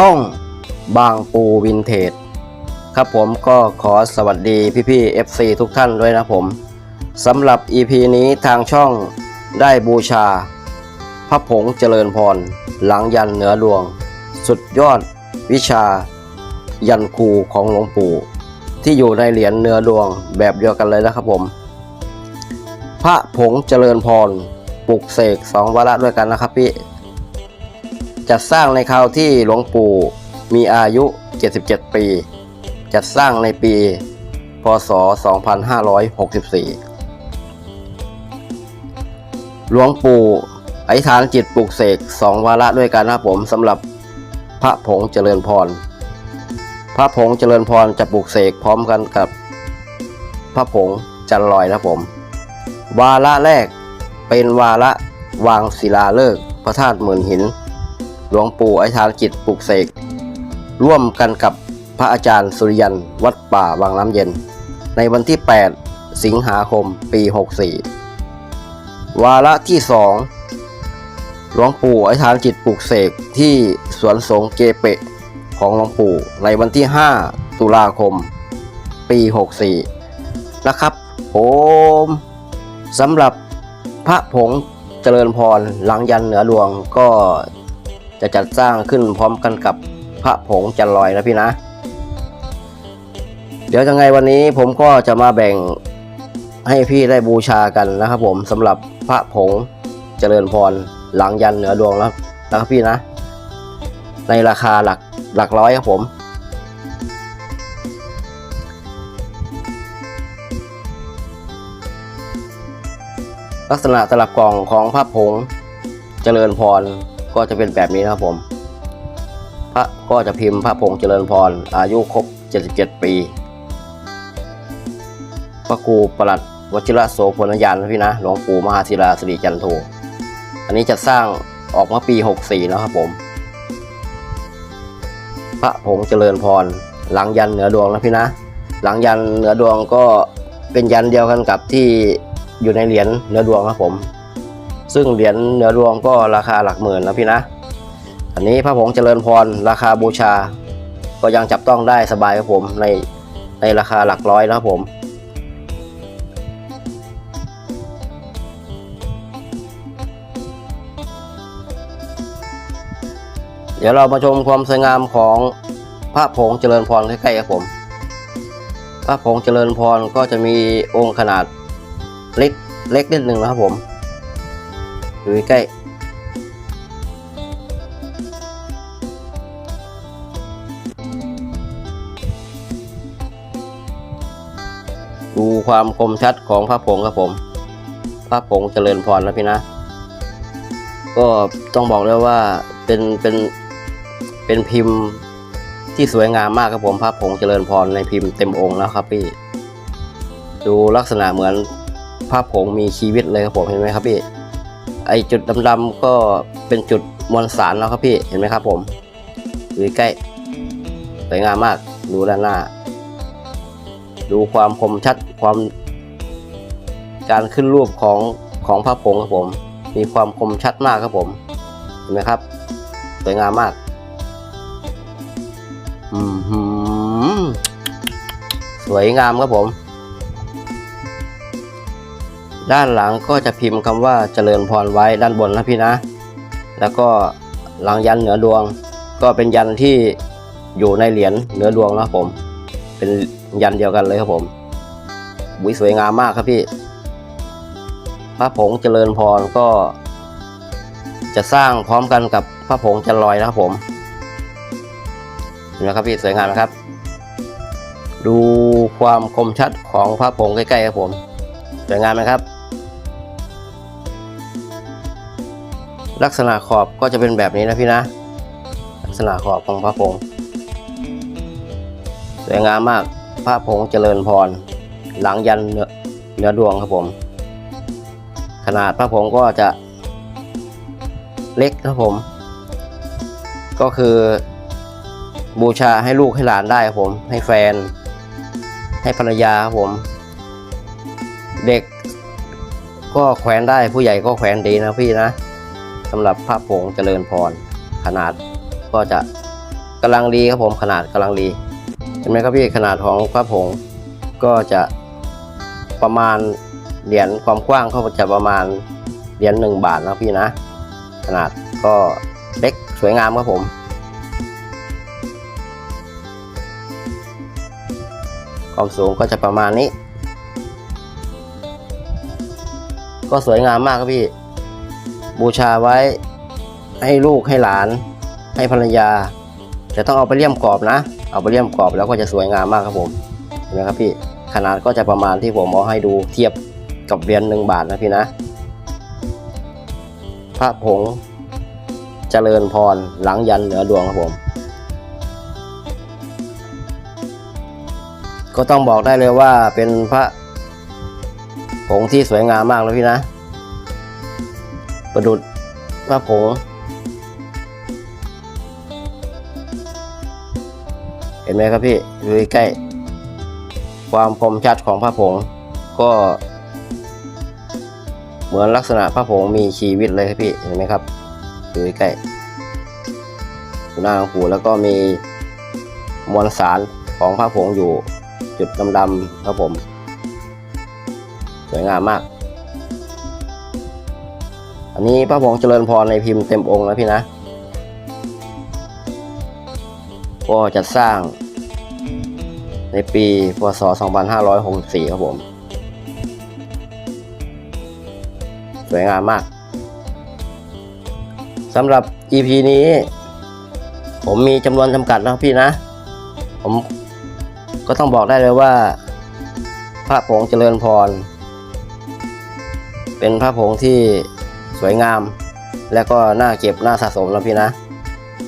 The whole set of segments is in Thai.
ช่องบางปูวินเทจครับผมก็ขอสวัสดีพี่ๆ FC ทุกท่านด้วยนะผมสำหรับ EP นี้ทางช่องได้บูชา พระผงเจริญพร หลังยันเหนือดวง สุดยอดวิชา ยันครูของหลวงปู่ ที่อยู่ในเหรียญเนื้อดวงแบบเดียวกันเลยนะครับผม พระผงเจริญพรปลุกเสกสองวาระด้วยกันนะครับพี่ จัดสร้างในคราวที่หลวงปู่มีอายุ 77 ปี จัดสร้างในปี พศ 2564 หลวงปู่อธิษฐานจิตปลุกเสกสองวาระด้วยกันนะครับผมสำหรับพระผงเจริญพร พระผงเจริญพรจะปลุกเสกพร้อมกันกับ พระผงจันลอยนะครับผม วาระแรกเป็นวาระวางศิลาฤกษ์พระธาตุหมื่นหิน หลวงปู่ไอธานจิตปลุกเสก ร่วมกันกับพระอาจารย์สุริยันวัดป่าวังน้ำเย็น ในวันที่ 8 สิงหาคมปี 64 วาระที่ 2 หลวงปู่ไอธานจิตปลุกเสกที่สวนสงเกเปะของหลวงปู่ในวันที่ 5 ตุลาคม ปี 64 นะครับผมสำหรับพระผงเจริญพรหลังยันเหนือดวงก็ จะจัดสร้างขึ้นพร้อมกันกับพระผงจันลอยนะพี่นะ เดี๋ยวยังไงวันนี้ผมก็จะมาแบ่งให้พี่ได้บูชากันนะครับผมสำหรับพระผงเจริญพรหลังยันเหนือดวงแล้วนะครับพี่นะ ในราคาหลักหลักร้อยครับผมลักษณะตลับกล่องของพระผงเจริญพร ก็จะเป็นแบบนี้นะครับผม พระก็จะพิมพ์พระผงษ์เจริญพร อายุครบ 77 ปี พระครูประหลัดวชิระโสพลยานนะพี่นะหลวงปู่มหาศิลาสิริจันโทอันนี้จะสร้างออกมาปี 64 นะครับผม พระผงเจริญพร หลังยันเหนือดวงนะพี่นะ หลังยันเหนือดวงก็เป็นยันเดียวกันกับที่อยู่ในเหรียญเหนือดวงครับผม ซึ่งเหรียญเนื้อดวงก็ราคาหลักหมื่นนะพี่นะ อันนี้พระผงเจริญพรราคาบูชา ก็ยังจับต้องได้สบายครับผมในในราคาหลักร้อยนะครับผมเดี๋ยวเรามาชมความสวยงามของพระผงเจริญพรใกล้ๆครับผม พระผงเจริญพรก็จะมีองค์ขนาดเล็กเล็กนิดหนึ่งนะครับผม อยู่ใกล้ดูความคมชัดของพระผงครับผมพระผงเจริญพรนะพี่นะ ก็ต้องบอกเลยว่าเป็นเป็นเป็นพิมพ์ที่สวยงามมากครับผมพระผงเจริญพรในพิมพ์เต็มองค์แล้วครับพี่ ดูลักษณะเหมือนพระผงมีชีวิตเลยครับผมเห็นไหมครับพี่ ไอจุดดำๆก็เป็นจุดมวลสารแล้วครับพี่เห็นไหมครับผมดูใกล้สวยงามมากดูด้านหน้า ดูความคมชัดความ การขึ้นรูปของของพระผงครับผม มีความคมชัดมากครับผม เห็นไหมครับ สวยงามมากอืมสวยงามครับผม ด้านหลังก็จะพิมพ์คำว่าเจริญพรไว้ด้านบนนะพี่นะ แล้วก็หลังยันเหนือดวง ก็เป็นยันที่อยู่ในเหรียญเหนือดวงนะครับผม เป็นยันเดียวกันเลยครับผมวิสวยงามมากครับพี่ พระผงเจริญพรก็ จะสร้างพร้อมกันกับพระผงจันลอยนะครับผมเห็นไหมครับพี่สวยงามนะครับ ดูความคมชัดของพระผงใกล้ๆครับผมสวยงามไหมครับ ลักษณะขอบก็จะเป็นแบบนี้นะพี่นะ ลักษณะขอบของพระผงสวยงามมากพระผงเจริญพร หลังยันเนื้อดวงครับผม ขนาดพระผงก็จะเล็กครับผม ก็คือบูชาให้ลูกให้หลานได้ครับผม ให้แฟน ให้ภรรยาครับผม เด็กก็แขวนได้ผู้ใหญ่ก็แขวนดีนะพี่นะ สำหรับพระผงเจริญพร ขนาดก็จะกำลังดีครับผมขนาดกำลังดีเห็นไหมครับพี่ขนาดของพระผงก็จะประมาณเหรียญความกว้างก็จะประมาณเหรียญหนึ่งบาทนะพี่นะ ขนาดก็เล็กสวยงามครับผมความสูงก็จะประมาณนี้ ก็สวยงามมากครับพี่ บูชาไว้ให้ลูกให้หลาน ให้ภรรยาแต่ต้องเอาไปเลี่ยมกรอบนะ เอาไปเลี่ยมกรอบแล้วก็จะสวยงามมากครับผมเห็นไหมครับพี่ขนาดก็จะประมาณที่ผมเอาให้ดูเทียบกับเหรียญหนึ่งบาทนะพี่นะ พระผงเจริญพรหลังยันเหนือดวงครับผม ก็ต้องบอกได้เลยว่าเป็นพระผงที่สวยงามมากเลยพี่นะ ประดุดพระผงเห็นไหมครับพี่ดูใกล้ ความคมชัดของพระผงก็ เหมือนลักษณะพระผงมีชีวิตเลยครับพี่เห็นไหมครับดูใกล้หน้าหูแล้วก็มีมวลสารของพระผงอยู่จุดดำๆครับผม สวยงามมาก อันนี้พระผงเจริญพรในพิมพ์เต็มองค์นะพี่นะ ก็จัดสร้างในปีพศ 2564 ครับผม สวยงามมากสำหรับ EP นี้ ผมมีจำนวนจำกัดนะครับพี่นะ ผมก็ต้องบอกได้เลยว่า พระผงเจริญพร เป็นพระผงที่ สวยงาม และก็น่าเก็บน่าสะสมนะพี่นะ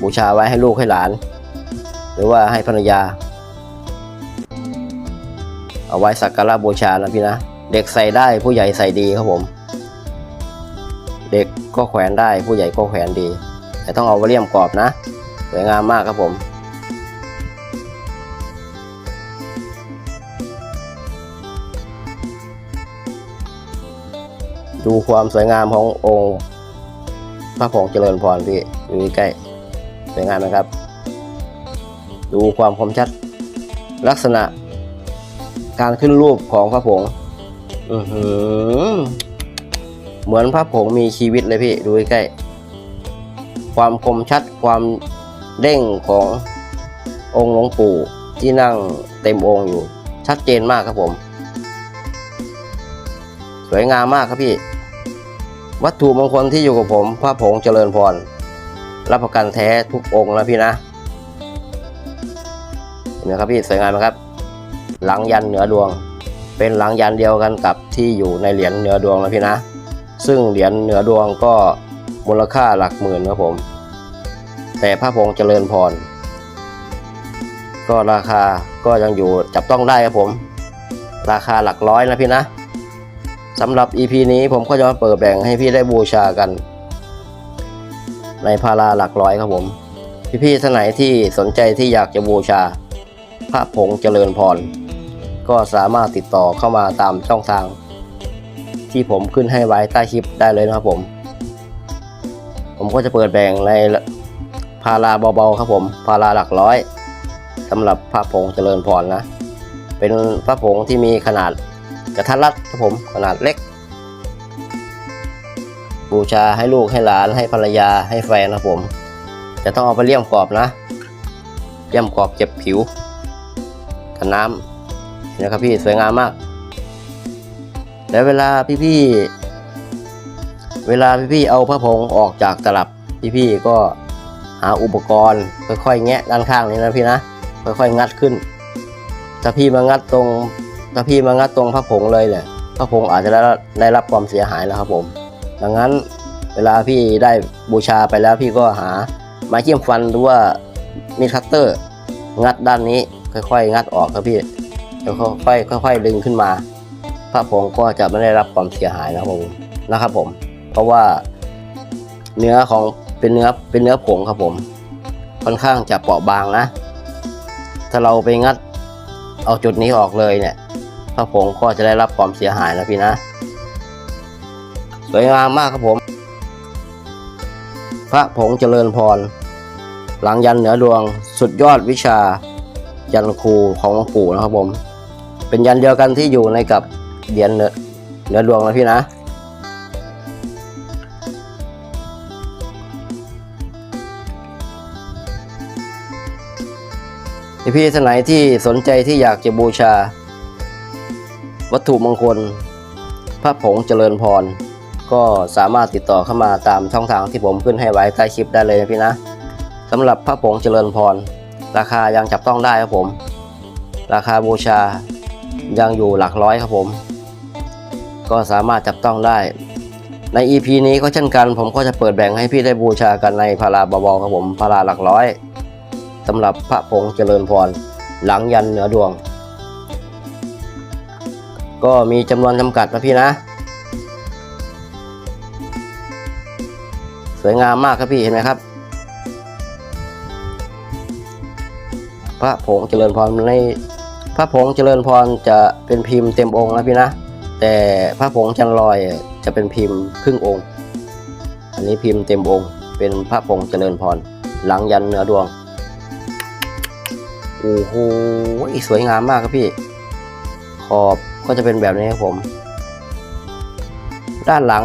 บูชาไว้ให้ลูกให้หลาน หรือว่าให้ภรรยา เอาไว้สักการะบูชานะพี่นะ เด็กใส่ได้ผู้ใหญ่ใส่ดีครับผม เด็กก็แขวนได้ผู้ใหญ่ก็แขวนดี แต่ต้องเอาไว้เลี่ยมกรอบนะ สวยงามมากครับผม ดูความสวยงามขององค์พระผงเจริญพรพี่อยู่ใกล้สวยงามไหมครับ ดูความคมชัด ลักษณะ การขึ้นรูปของพระผงอือหือเหมือนพระผงมีชีวิตเลยพี่ดูใกล้ความคมชัดความเด้งขององค์หลวงปู่ที่นั่งเต็มองค์อยู่ ชัดเจนมากครับผม สวยงามมากครับพี่ วัตถุมงคลที่อยู่กับผม พระผงเจริญพร รับประกันแท้ทุกองค์นะพี่นะเห็นไหมครับพี่สวยงามไหมครับ หลังยันเหนือดวง เป็นหลังยันเดียวกันกับที่อยู่ในเหรียญเหนือดวงนะพี่นะ ซึ่งเหรียญเหนือดวงก็มูลค่าหลักหมื่นครับผม แต่พระผงเจริญพร ก็ราคาก็ยังอยู่จับต้องได้ครับผม ราคาหลักร้อยนะพี่นะ สำหรับ EP นี้ผมก็จะมาเปิดแบ่งให้พี่ได้บูชากัน ในพาราหลักร้อยครับผม พี่ๆท่านไหนที่สนใจที่อยากจะบูชา พระผงเจริญพร ก็สามารถติดต่อเข้ามาตามช่องทาง ที่ผมขึ้นให้ไว้ใต้คลิปได้เลยนะครับผม ผมก็จะเปิดแบ่งในพาราเบาๆครับผมพาราหลักร้อยสำหรับพระผงเจริญพรนะ เป็นพระผงที่มีขนาด กระทัดรัดครับผมขนาดเล็ก บูชาให้ลูกให้หลานให้ภรรยาให้แฟนนะครับผม จะต้องเอาไปเลี่ยมกรอบนะเลี่ยมกรอบเก็บผิวกันน้ำนะครับพี่สวยงามมาก แล้วเวลาพี่ๆเวลาพี่ๆเอาพระผงออกจากตลับพี่ๆก็หาอุปกรณ์ค่อยๆแงะด้านข้างนี้นะพี่นะค่อยๆงัดขึ้น ถ้าพี่มางัดตรง ถ้าพี่มางัดตรงพระผงเลยเนี่ยพระผงอาจจะได้ได้รับความเสียหายแล้วครับผม ดังนั้นเวลาพี่ได้บูชาไปแล้วพี่ก็หาไม้จิ้มฟันหรือว่ามีดคัตเตอร์ งัดด้านนี้ค่อยๆ งัดออกครับพี่แล้วค่อยๆค่อยๆดึงขึ้นมา พระผงก็จะไม่ได้รับความเสียหายนะครับผมนะครับผม เพราะว่าเนื้อของเป็นเนื้อเป็นเนื้อผงครับผม ค่อนข้างจะเปราะบางนะ ถ้าเราไปงัดเอาจุดนี้ออกเลยเนี่ย พระผงก็จะได้รับความเสียหายนะพี่นะ สวยงามมากครับผม พระผงเจริญพร หลังยันเหนือดวงสุดยอดวิชา ยันครูของหลวงปู่นะครับผม เป็นยันเดียวกันที่อยู่ในกับเหรียญเหนือเหนือดวงนะพี่นะพี่พี่ท่านไหนที่สนใจที่อยากจะบูชา วัตถุมงคล พระผงเจริญพร ก็สามารถติดต่อเข้ามาตามช่องทางที่ผมขึ้นให้ไว้ใต้คลิปได้เลยนะพี่นะสำหรับพระผงเจริญพร ราคายังจับต้องได้ครับผม ราคาบูชายังอยู่หลักร้อยครับผม ก็สามารถจับต้องได้ ใน EP นี้ก็เช่นกัน ผมก็จะเปิดแบ่งให้พี่ได้บูชากันในพาราเบาๆครับผมพาราหลักร้อยสำหรับพระผงเจริญพร หลังยันเหนือดวง ก็มีจำนวนจำกัดนะพี่นะ สวยงามมากครับพี่เห็นไหมครับ พระผงเจริญพรในพระผงเจริญพรจะเป็นพิมพ์เต็มองค์นะพี่นะ แต่พระผงจันลอยจะเป็นพิมพ์ครึ่งองค์ อันนี้พิมพ์เต็มองค์ เป็นพระผงเจริญพรหลังยันเหนือดวงโอ้โหสวยงามมากครับพี่ ขอบ ก็จะเป็นแบบนี้ครับผม ด้านหลัง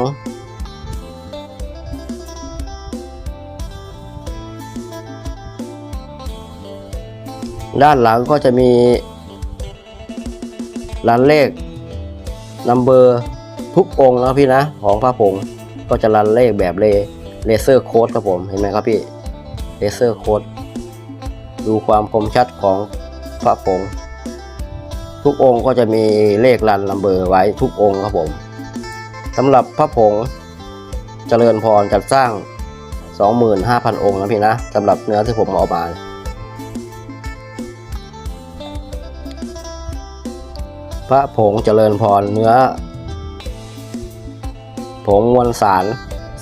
ด้านหลังก็จะมีรันเลขนัมเบอร์ทุกองค์นะพี่นะของพระผงก็จะรันเลขแบบเลเลเซอร์โค้ดครับผมเห็นไหมครับพี่เลเซอร์โค้ดดูความคมชัดของพระผง ทุกองค์ก็จะมีเลขรันนัมเบอร์ไว้ทุกองค์ครับผมสำหรับพระผงเจริญพรจัดสร้าง 25,000 องค์นะพี่นะสำหรับเนื้อที่ผมเอามาพระผงเจริญพรเนื้อ ผงมวลสาร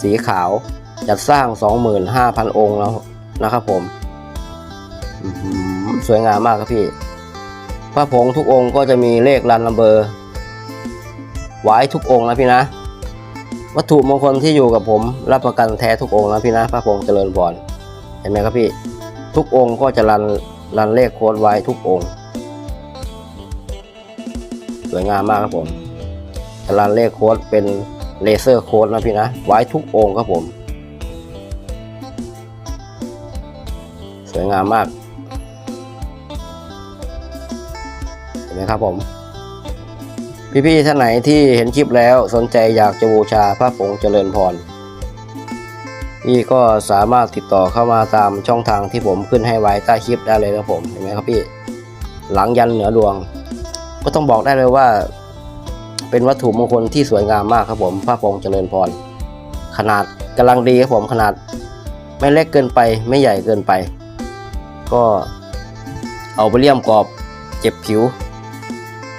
สีขาวจัดสร้าง 25,000 องค์แล้วนะครับผม สวยงามมากครับพี่ ระผงทุกองค์ก็จะมีเลขรันนัมเบอร์ไว้ทุกองค์นะพี่นะ วัตถุมงคลที่อยู่กับผม รับประกันแท้ทุกองค์นะพี่นะ พระผงเจริญพรเห็นไหมครับพี่ ทุกองค์ก็จะรันรันเลขโค้ดไว้ทุกองค์สวยงามมากครับผมจะรันเลขโค้ดเป็นเลเซอร์โค้ดนะพี่นะ ไว้ทุกองค์ครับผม สวยงามมาก นไหมครับผม พี่ๆท่านไหนที่เห็นคลิปแล้วสนใจอยากจะบูชาพระผงเจริญพรพี่ก็สามารถติดต่อเข้ามาตามช่องทางที่ผมขึ้นให้ไว้ใต้คลิปได้เลยนะผมเห็นไหมครับพี่หลังยันเหนือดวง ก็ต้องบอกได้เลยว่า เป็นวัตถุมงคลที่สวยงามมากครับผมพระผงเจริญพร ขนาดกำลังดีครับผมขนาด ไม่เล็กเกินไปไม่ใหญ่เกินไป ก็เอาไปเลี่ยมกรอบเจ็บผิว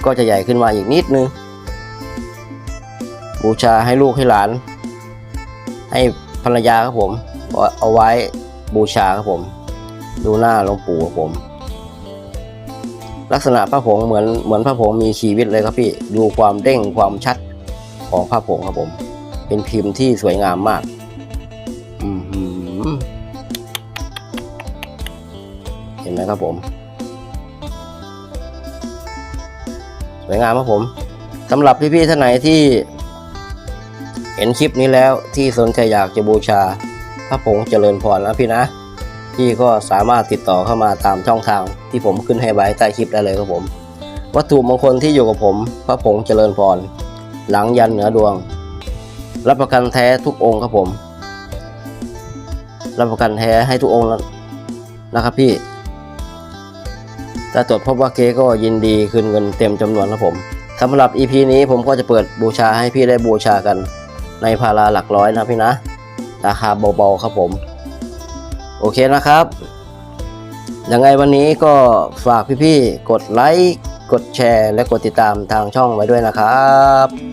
ก็จะใหญ่ขึ้นมาอีกนิดนึง บูชาให้ลูกให้หลาน ให้ภรรยาครับผมเอาไว้บูชาครับผม ดูหน้าหลวงปู่ครับผม ลักษณะพระผงเหมือนเหมือนพระผงมีชีวิตเลยครับพี่ดูความเด้งความชัดของพระผงครับผม เป็นพิมพ์ที่สวยงามมาก อือหือเห็นไหมครับผม สวยงามครับผมสำหรับพี่ๆท่านไหนที่เห็นคลิปนี้แล้วที่สนใจอยากจะบูชาพระผงเจริญพรนะพี่นะพี่ก็สามารถติดต่อเข้ามาตามช่องทางที่ผมขึ้นให้ไว้ใต้คลิปได้เลยครับผม วัตถุมงคลที่อยู่กับผมพระผงเจริญพร หลังยันเหนือดวง รับประกันแท้ทุกองค์ครับผม รับประกันแท้ให้ทุกองค์แล้วนะครับพี่ ถ้าตรวจพบว่าเก๊ก็ยินดีคืนเงินเต็มจำนวนครับผมสำหรับ EP นี้ผมก็จะเปิดบูชาให้พี่ได้บูชากันในพาราหลักร้อยนะพี่นะ ราคาเบาๆครับผม โอเคนะครับ ยังไงวันนี้ก็ฝากพี่ๆ กดไลค์ กดแชร์ และกดติดตามทางช่องไว้ด้วยนะครับ